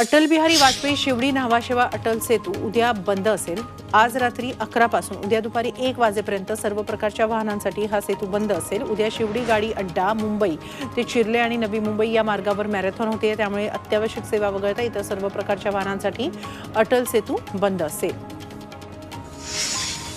अटल बिहारी वाजपेयी शिवडी न्हावाशेवा अटल सेतू उद्या बंद असेल. आज रात्री अकरा पासून उद्या दुपारी एक वाजेपर्यंत सर्व प्रकारच्या वाहनांसाठी हा सेतू बंद असेल. उद्या शिवडी गाडी अड्डा मुंबई ते चिर्ले आणि नवी मुंबई या मार्गावर मॅरेथॉन होते. त्यामुळे अत्यावश्यक सेवा वगळता इतर सर्व प्रकारच्या वाहनांसाठी अटल सेतू बंद असेल.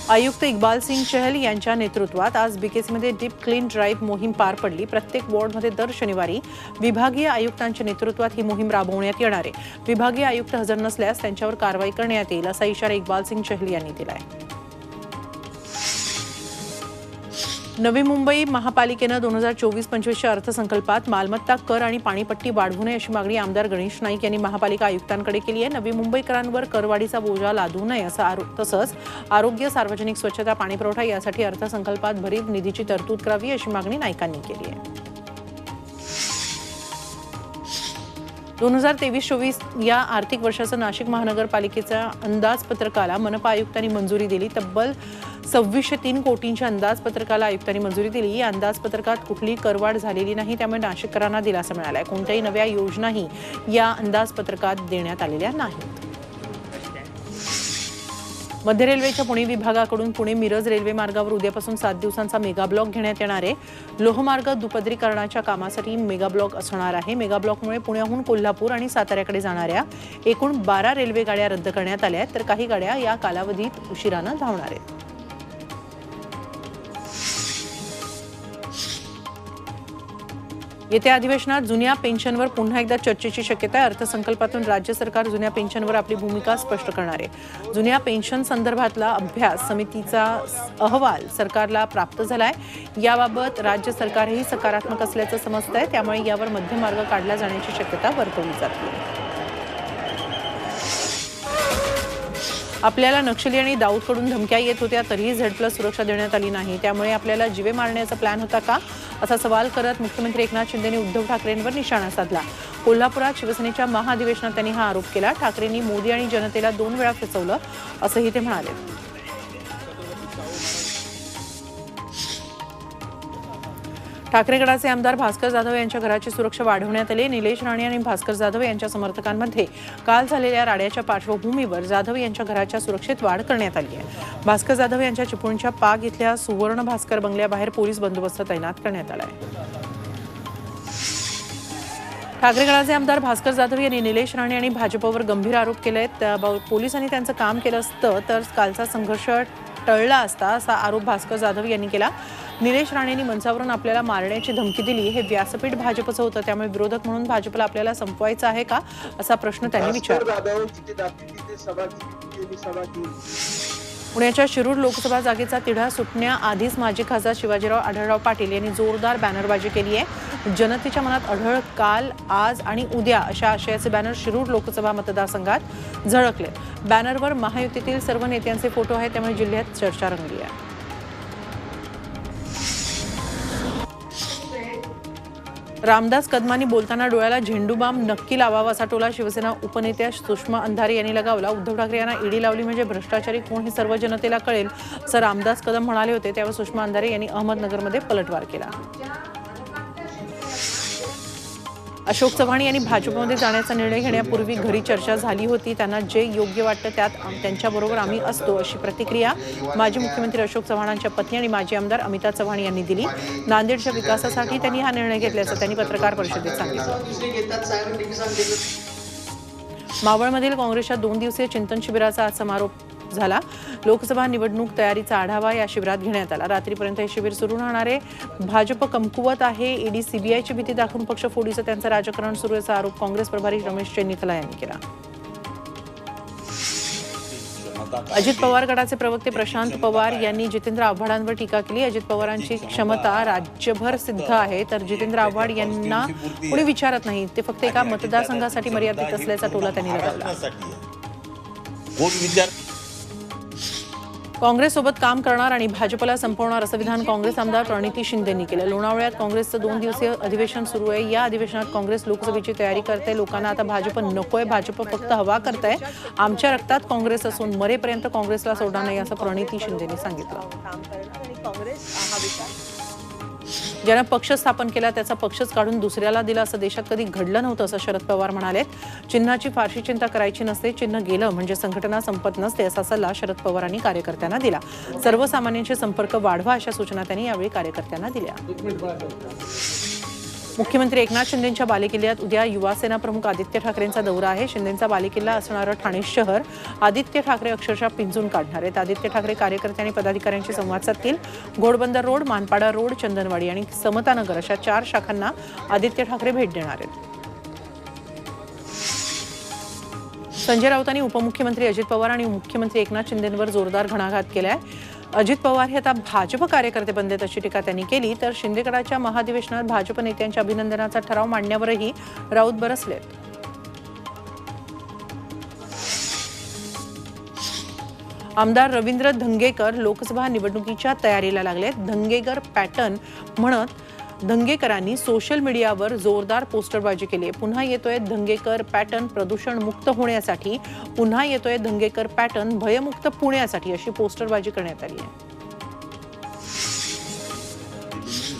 आयुक्त इक्बाल सिंग चहल यांच्या नेतृत्वात आज बीकेसीमध्ये डीप क्लीन ड्राईव्ह मोहीम पार पडली. प्रत्येक वॉर्डमध्ये दर शनिवारी विभागीय आयुक्तांच्या नेतृत्वात ही मोहीम राबवण्यात येणार आहे. विभागीय आयुक्त हजर नसल्यास त्यांच्यावर कारवाई करण्यात येईल असा इशारा इक्बाल सिंग चहल यांनी दिला आहे नवी मुंबई महापालिकेनं दोन हजार चोवीस पंचवीसच्या अर्थसंकल्पात मालमत्ता कर आणि पाणीपट्टी वाढवू नये अशी मागणी आमदार गणेश नाईक यांनी महापालिका आयुक्तांकडे केली आहे. नवी मुंबईकरांवर करवाढीचा बोजा लादू नये असं आरो तसंच आरोग्य सार्वजनिक स्वच्छता पाणीपुरवठा यासाठी अर्थसंकल्पात भरीव निधीची तरतूद करावी अशी मागणी नाईकांनी केली आहे. दोन हजार तेवीस चोवीस या आर्थिक वर्षाचं नाशिक महानगरपालिकेच्या अंदाजपत्रकाला मनपा आयुक्तांनी मंजुरी दिली. तब्बल सव्वीसशे तीन कोटींच्या अंदाजपत्रकाला आयुक्तांनी मंजुरी दिली. या अंदाजपत्रकात कुठलीही करवाढ झालेली नाही त्यामुळे नाशिककरांना दिलासा मिळाला आहे कोणत्याही नव्या योजनाही या अंदाजपत्रकात देण्यात आलेल्या नाहीत. मध्य रेल्वेच्या पुणे विभागाकडून पुणे मिरज रेल्वे मार्गावर उद्यापासून सात दिवसांचा मेगा ब्लॉक घेण्यात येणार आहे. लोहमार्ग दुपदरीकरणाच्या कामासाठी मेगा ब्लॉक असणार आहे. मेगा ब्लॉकमुळे पुण्याहून कोल्हापूर आणि साताऱ्याकडे जाणाऱ्या एकूण बारा रेल्वे गाड्या रद्द करण्यात आल्या आहेत. तर काही गाड्या या कालावधीत उशिरानं धावणार आहेत. येत्या अधिवेशनात जुन्या पेन्शनवर पुन्हा एकदा चर्चेची शक्यता आहे. अर्थसंकल्पातून राज्य सरकार जुन्या पेन्शनवर आपली भूमिका स्पष्ट करणार आहे. जुन्या पेन्शन संदर्भातला अभ्यास समितीचा अहवाल सरकारला प्राप्त झाला आहे याबाबत राज्य सरकारही सकारात्मक असल्याचं समजतंय त्यामुळे यावर मध्यमार्ग काढला जाण्याची शक्यता वर्तवली जाते. आपल्याला नक्षली आणि दाऊदकडून धमक्या येत होत्या तरीही झेड प्लस सुरक्षा देण्यात आली नाही. त्यामुळे आपल्याला जिवे मारण्याचा प्लॅन होता का? असा सवाल करत मुख्यमंत्री एकनाथ शिंदेने उद्धव ठाकरेंवर निशाणा साधला. कोल्हापुरात शिवसेनेच्या महाधिवेशनात त्यांनी हा आरोप केला. ठाकरेंनी मोदी आणि जनतेला दोन वेळा फसवलं असंही ते म्हणाले. ठाकरे गटाचे आमदार भास्कर जाधव यांच्या घराची सुरक्षा वाढवण्यात आली. निलेश राणे आणि भास्कर जाधव यांच्या समर्थकांमध्ये काल झालेल्या राड्याच्या पार्श्वभूमीवर जाधव यांच्या घराच्या सुरक्षेत वाढ करण्यात आली आहे. भास्कर जाधव यांच्या चिपळूणच्या पाग इथल्या सुवर्ण भास्कर बंगल्याबाहेर पोलीस बंदोबस्त तैनात करण्यात आला आहे. ठाकरे गटाचे आमदार भास्कर जाधव यांनी निलेश राणे आणि भाजपवर गंभीर आरोप केले आहेत पोलिसांनी त्यांचं काम केलं असतं तर कालचा संघर्ष टळला असता असा आरोप भास्कर जाधव यांनी केला. निलेश राणेंनी मंचावरून आपल्याला मारण्याची धमकी दिली. हे व्यासपीठ भाजपचं होतं. त्यामुळे विरोधक म्हणून भाजपला आपल्याला संपवायचं आहे का? असा प्रश्न त्यांनी विचारला. पुण्याच्या शिरूर लोकसभा जागेचा तिढा सुटण्याआधीच माजी खासदार शिवाजीराव आढळराव पाटील यांनी जोरदार बॅनरबाजी केली आहे. जनतेच्या मनात आढळ काल आज आणि उद्या अशा आशयाचे बॅनर शिरूर लोकसभा मतदारसंघात झळकले बॅनरवर महायुतीतील सर्व नेत्यांचे फोटो आहेत. त्यामुळे जिल्ह्यात चर्चा रंगली आहे. रामदास कदमांनी बोलताना डोळ्याला झेंडूबाम नक्की लावावा असा टोला शिवसेना उपनेत्या सुषमा अंधारे यांनी लगावला. उद्धव ठाकरे यांना ईडी लावली म्हणजे भ्रष्टाचारी कोण हे सर्व जनतेला कळेल असं रामदास कदम म्हणाले होते. त्यावर सुषमा अंधारे यांनी अहमदनगरमध्ये पलटवार केला. अशोक चव्हाण यांनी भाजपमध्ये जाण्याचा निर्णय घेण्यापूर्वी घरी चर्चा झाली होती. त्यांना जे योग्य वाटतं त्यात त्यांच्याबरोबर आम्ही असतो अशी प्रतिक्रिया माजी मुख्यमंत्री अशोक चव्हाणांच्या पत्नी आणि माजी आमदार अमिता चव्हाण यांनी दिली. नांदेडच्या विकासासाठी त्यांनी हा निर्णय घेतल्याचं त्यांनी पत्रकार परिषदेत सांगितलं. मावळमधील काँग्रेसच्या दोन दिवसीय चिंतन शिबिराचा आज समारोप झाला. लोकसभा निवडणूक तयारीचा आढावा या शिबिरात घेण्यात आला. रात्रीपर्यंत हे शिबिर सुरू राहणार आहे भाजप कमकुवत आहे. ईडी सीबीआयची भीती दाखवून पक्ष फोडीचं त्यांचं राजकारण सुरू असा आरोप काँग्रेस प्रभारी रमेश चेन्नीथला यांनी केला. अजित पवार गटाचे प्रवक्ते प्रशांत पवार यांनी जितेंद्र आव्हाडांवर टीका केली. अजित पवारांची क्षमता राज्यभर सिद्ध आहे. तर जितेंद्र आव्हाड यांना कोणी विचारत नाही. ते फक्त एका मतदारसंघासाठी मर्यादित असल्याचा टोला त्यांनी लगावला. काँग्रेससोबत काम करणार आणि भाजपला संपवणार असं विधान काँग्रेस आमदार प्रणिती शिंदेंनी केलं. लोणावळ्यात काँग्रेसचं दोन दिवसीय अधिवेशन सुरू आहे. या अधिवेशनात काँग्रेस लोकसभेची तयारी करते. लोकांना आता भाजप नकोय. भाजप फक्त हवा करताय. आमच्या रक्तात काँग्रेस असून मरेपर्यंत काँग्रेसला सोडणार नाही असं प्रणिती शिंदेंनी सांगितलं. ज्यानं पक्ष स्थापन केला त्याचा पक्षच काढून दुसऱ्याला दिला असं देशात कधी घडलं नव्हतं असं शरद पवार म्हणाले चिन्हाची फारशी चिंता करायची नसते चिन्ह गेलं म्हणजे संघटना संपत नसते असा सल्ला शरद पवारांनी कार्यकर्त्यांना दिला. सर्वसामान्यांचे संपर्क वाढवा अशा सूचना त्यांनी यावेळी कार्यकर्त्यांना दिल्या. मुख्यमंत्री एकनाथ शिंदेंच्या बालेकिल्ल्यात उद्या युवासेना प्रमुख आदित्य ठाकरेंचा दौरा आहे. शिंदेंचा बालेकिल्ला असणारं ठाणे शहर आदित्य ठाकरे अक्षरशः पिंजून काढणार आहेत. आदित्य ठाकरे कार्यकर्ते आणि पदाधिकाऱ्यांशी संवाद साधतील. घोडबंदर रोड मानपाडा रोड चंदनवाडी आणि समतानगर अशा चार शाखांना आदित्य ठाकरे भेट देणार आहेत. संजय राऊतांनी उपमुख्यमंत्री अजित पवार आणि मुख्यमंत्री एकनाथ शिंदेंवर जोरदार घणाघात केलाय. अजित पवार हे आता भाजप कार्यकर्ते बनलेत अशी टीका त्यांनी केली. तर शिंदेगडाच्या महाधिवेशनात भाजप नेत्यांच्या अभिनंदनाचा ठराव मांडण्यावरही राऊत बरसलेत आमदार रवींद्र धंगेकर लोकसभा निवडणुकीच्या तयारीला लागलेत धंगेकर पॅटर्न म्हणत धंगेकरांनी सोशल मीडियावर जोरदार पोस्टरबाजी केली पुन्हा येतोय धंगेकर पॅटर्न प्रदूषण मुक्त होण्यासाठी पुन्हा येतोय धंगेकर पॅटर्न भयमुक्त पुण्यासाठी अशी पोस्टरबाजी करण्यात आली आहे.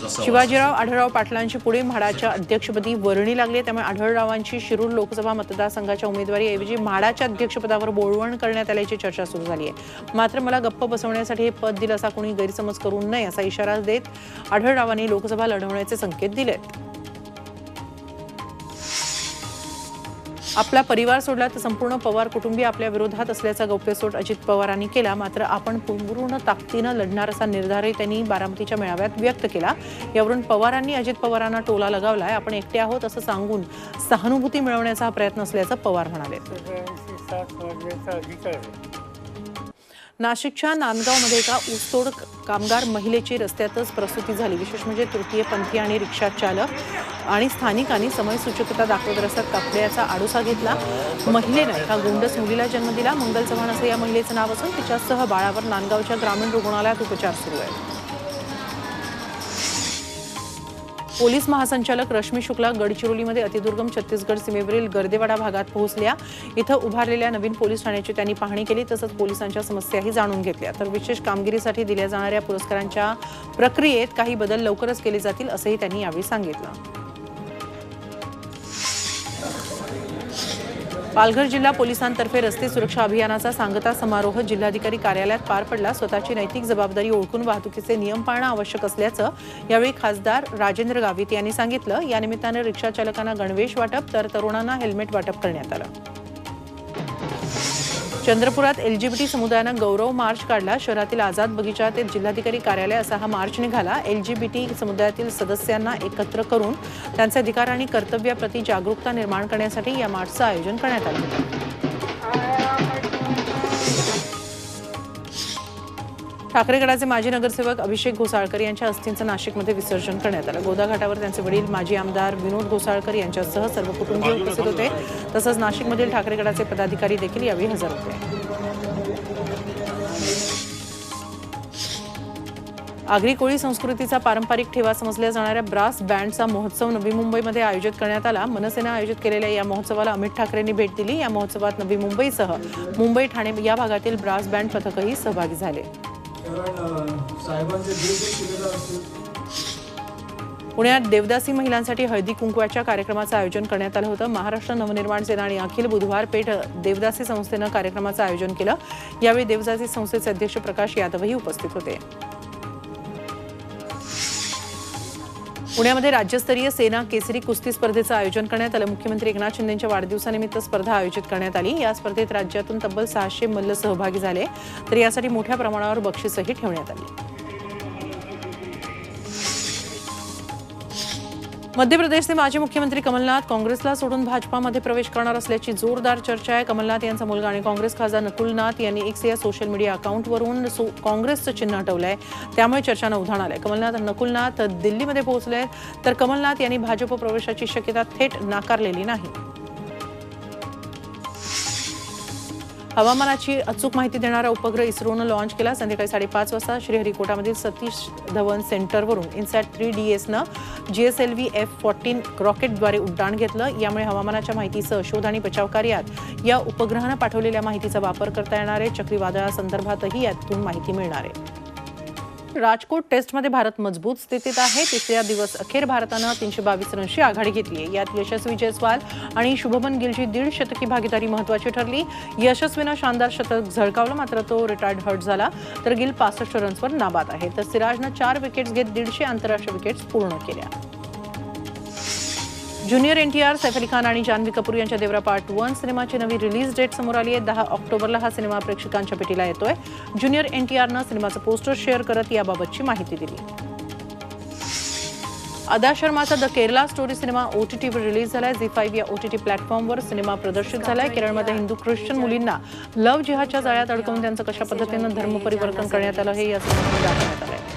शिवाजीराव आढळराव पाटलांची पुढे म्हाडाच्या अध्यक्षपदी वर्णी लागली आहे. त्यामुळे आढळरावांची शिरूर लोकसभा मतदारसंघाच्या उमेदवारीऐवजी म्हाडाच्या अध्यक्षपदावर बोळवण करण्यात आल्याची चर्चा सुरू झाली आहे मात्र मला गप्प बसवण्यासाठी हे पद दिलं असा कोणी गैरसमज करू नये असा इशारा देत आढळरावांनी लोकसभा लढवण्याचे संकेत दिलेत आपला परिवार सोडला तर संपूर्ण पवार कुटुंबीय आपल्या विरोधात असल्याचा गौप्यस्फोट अजित पवारांनी केला. मात्र आपण पूर्ण ताकदीनं लढणार असा निर्धारही त्यांनी बारामतीच्या मेळाव्यात व्यक्त केला. यावरून पवारांनी अजित पवारांना टोला लगावलाय. आपण एकटे आहोत असं सांगून सहानुभूती मिळवण्याचा हा प्रयत्न असल्याचं पवार म्हणाले. नाशिकच्या नांदगावमध्ये एका ऊसतोड कामगार महिलेची रस्त्यातच प्रसूती झाली. विशेष म्हणजे तृतीयपंथी आणि रिक्षा चालक आणि स्थानिकांनी समयसूचकता दाखवत रस्त्यात कपड्याचा आडोसा घेतला. महिलेनं एका गोंडस मुलीला जन्म दिला. मंगल चव्हाण असं या महिलेचं नाव असून तिच्यासह बाळावर नांदगावच्या ग्रामीण रुग्णालयात उपचार सुरू आहेत. पोलीस महासंचालक रश्मी शुक्ला गडचिरोलीमध्ये अतिदुर्गम छत्तीसगड सीमेवरील गर्देवाडा भागात पोहोचल्या. इथं उभारलेल्या नवीन पोलीस ठाण्याची त्यांनी पाहणी केली तसंच पोलिसांच्या समस्याही जाणून घेतल्या. तर विशेष कामगिरीसाठी दिल्या जाणाऱ्या पुरस्कारांच्या प्रक्रियेत काही बदल लवकरच केले जातील असंही त्यांनी यावेळी सांगितलं. पालघर जिल्हा पोलिसांतर्फे रस्ते सुरक्षा अभियानाचा सांगता समारोह जिल्हाधिकारी कार्यालयात पार पडला. स्वतःची नैतिक जबाबदारी ओळखून वाहतुकीचे नियम पाळणं आवश्यक असल्याचं यावेळी खासदार राजेंद्र गावित यांनी सांगितलं. या निमित्तानं रिक्षा चालकांना गणवेश वाटप तर तरुणांना हेल्मेट वाटप करण्यात आलं. चंद्रपुरात एलजीबीटी समुदायानं गौरव मार्च काढला. शहरातील आझाद बगीचा ते जिल्हाधिकारी कार्यालय असा हा मार्च निघाला. एलजीबीटी समुदायातील सदस्यांना एकत्र करून त्यांचे अधिकार आणि कर्तव्याप्रती जागरूकता निर्माण करण्यासाठी या मार्चचं आयोजन करण्यात आलं ठाकरेगडाचे माजी नगरसेवक अभिषेक घोसाळकर यांच्या अस्थींचं नाशिकमध्ये विसर्जन करण्यात आलं. गोदाघाटावर त्यांचे वडील माजी आमदार विनोद घोसाळकर यांच्यासह सर्व कुटुंबीय उपस्थित होते. तसंच नाशिकमधील ठाकरेगडाचे पदाधिकारी देखील यावेळी हजर होते. आगरी कोळी संस्कृतीचा पारंपरिक ठेवा समजल्या जाणाऱ्या ब्रास बँडचा महोत्सव नवी मुंबईमध्ये आयोजित करण्यात आला. मनसेनं आयोजित केलेल्या या महोत्सवाला अमित ठाकरेंनी भेट दिली. या महोत्सवात नवी मुंबईसह मुंबई ठाणे या भागातील ब्रास बँड पथकही सहभागी झाले. कारण साहेबांचे जे जे पुण्यात देवदासी महिलांसाठी हळदी कुंकवाच्या कार्यक्रमाचं आयोजन करण्यात आलं होतं. महाराष्ट्र नवनिर्माण सेना आणि अखिल बुधवार पेठ देवदासी संस्थेनं कार्यक्रमाचं आयोजन केलं. यावेळी देवदासी संस्थेचे अध्यक्ष प्रकाश यादवही उपस्थित होते. पुण्यामध्ये राज्यस्तरीय सेना केसरी कुस्ती स्पर्धेचं आयोजन करण्यात आलं. मुख्यमंत्री एकनाथ शिंदेच्या वाढदिवसानिमित्त स्पर्धा आयोजित करण्यात आली. या स्पर्धेत राज्यातून तब्बल सहाशे मल्ल सहभागी झाले. तर यासाठी मोठ्या प्रमाणावर बक्षीसही ठेवण्यात आली. मध्य प्रदेशचे माजी मुख्यमंत्री कमलनाथ काँग्रेसला सोडून भाजपामध्ये प्रवेश करणार असल्याची जोरदार चर्चा आहे. कमलनाथ यांचा मुलगा आणि काँग्रेस खासदार नकुलनाथ यांनी एक्स या सोशल मीडिया अकाउंटवरून सो काँग्रेसचं चिन्ह हटवलं आहे त्यामुळे चर्चांना उधाण आलंय. कमलनाथ नकुलनाथ दिल्लीमध्ये पोहोचले तर कमलनाथ यांनी भाजप प्रवेशाची शक्यता थेट नाकारलेली नाही. हवामानाची अचूक माहिती देणारा उपग्रह इस्रोनं लॉन्च केला. संध्याकाळी साडेपाच वाजता श्रीहरिकोटामधील सतीश धवन सेंटरवरून INSAT three D एसनं G S L V F fourteen रॉकेटद्वारे उड्डाण घेतलं. यामुळे हवामानाच्या माहितीसह शोध आणि बचाव कार्यात या उपग्रहानं पाठवलेल्या माहितीचा वापर करता येणार आहे. चक्रीवादळासंदर्भातही यातून माहिती मिळणार आहे. राजकोट टेस्टमध्ये भारत मजबूत स्थितीत आहे. तिसऱ्या दिवस अखेर भारतानं तीनशे बावीस रनची आघाडी घेतली. आहे यात यशस्वी जयस्वाल आणि शुभमन गिलची दीड शतकी भागीदारी महत्वाची ठरली. यशस्वीनं शानदार शतक झळकावलं मात्र तो रिटायर्ड हर्ट झाला. तर गिल पासष्ट रन्सवर नाबाद आहे. तर सिराजनं चार विकेट्स घेत दीडशे आंतरराष्ट्रीय विकेट्स पूर्ण केल्या. ज्युनियर एनटीआर सैफ अली खान आणि जान्हवी कपूर यांच्या देवरा पार्ट वन सिनेमाची नवी रिलीज डेट समोर आली आहे. दहा ऑक्टोबरला हा सिनेमा प्रेक्षकांच्या पेटीला येतोय. ज्युनियर एनटीआरनं सिनेमाचं पोस्टर शेअर करत याबाबतची माहिती दिली. अदा शर्माचा द केरला स्टोरी सिनेमा ओटीटीवर रिलीज झालाय. झी फाईव्ह या ओटीटी प्लॅटफॉर्मवर सिनेमा प्रदर्शित झालाय. केरळमध्ये हिंदू ख्रिश्चन मुलींना लव्ह जिहादच्या जाळ्यात अडकवून त्यांचं कशा पद्धतीनं धर्म परिवर्तन करण्यात आलं हे या सिनेमात दाखवण्यात आलंय.